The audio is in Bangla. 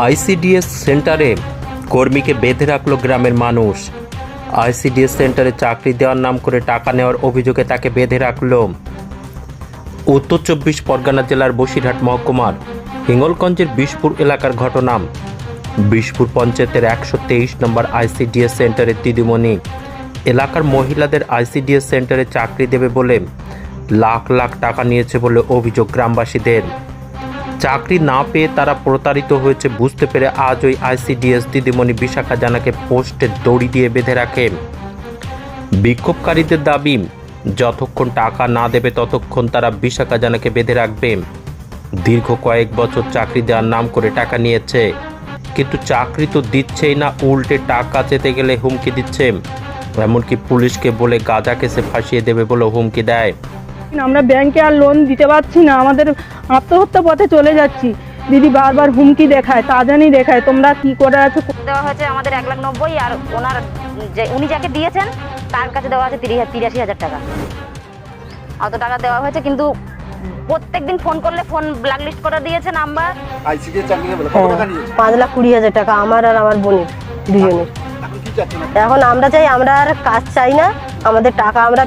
আইসিডিএস সেন্টারে কর্মীকে বেঁধে রাখল গ্রামের মানুষ। আইসিডিএস সেন্টারে চাকরি দেওয়ার নাম করে টাকা নেওয়ার অভিযোগে তাকে বেঁধে রাখল। উত্তর চব্বিশ পরগনা জেলার বসিরহাট মহকুমার হিঙ্গলগঞ্জের বিশপুর এলাকার ঘটনা। বিশপুর পঞ্চায়েতের একশো তেইশ নম্বর আইসিডিএস সেন্টারের দিদিমণি এলাকার মহিলাদের আইসিডিএস সেন্টারে চাকরি দেবে বলে লাখ লাখ টাকা নিয়েছে বলে অভিযোগ গ্রামবাসীদের। চাকরি না পেয়ে তারা প্রতারিত হয়েছে, বুঝতে পেরে আজ ওই আইসিডিএস দিদিমণি বিশাখা জানাকে পোস্টে দড়ি দিয়ে বেঁধে রাখে। বিক্ষোভকারীদের দাবি, যতক্ষণ টাকা না দেবে ততক্ষণ তারা বিশাখা জানাকে বেঁধে রাখবে। দীর্ঘ কয়েক বছর চাকরি দেওয়ার নাম করে টাকা নিয়েছে। কিন্তু চাকরি তো দিচ্ছেই না, উল্টে টাকা চেতে গেলে হুমকি দিচ্ছে। এমনকি পুলিশকে বলে গাঁজা কেসে ফাঁসিয়ে দেবে বলে হুমকি দেয়। আমরা ব্যাংকে আর লোন দিতে পারছি না। আমাদের আত্মহত্যা পথে চলে যাচ্ছি। দিদি বারবার হুমকি দেখায় তাজানি দেখায় তোমরা কি করে আছো? দেওয়া হয়েছে আমাদের এক লাখ নব্বই আর ওনার যে উনি যাকে দিয়েছেন তার কাছে দেওয়া আছে তিরিশ তিরাশি হাজার টাকা। অত টাকা দেওয়া হয়েছে কিন্তু প্রত্যেকদিন ফোন করলে ফোন ব্ল্যাকলিস্ট করে দিয়েছে নাম্বার আইসিডি চাকরি বলে কত টাকা নিয়েছে? পাঁচ লাখ কুড়ি হাজার টাকা আমার আর আমার বোনের দুজনের। এখন আমরা চাই আমরা আর কাজ চাই না আমাদের টাকা আমরা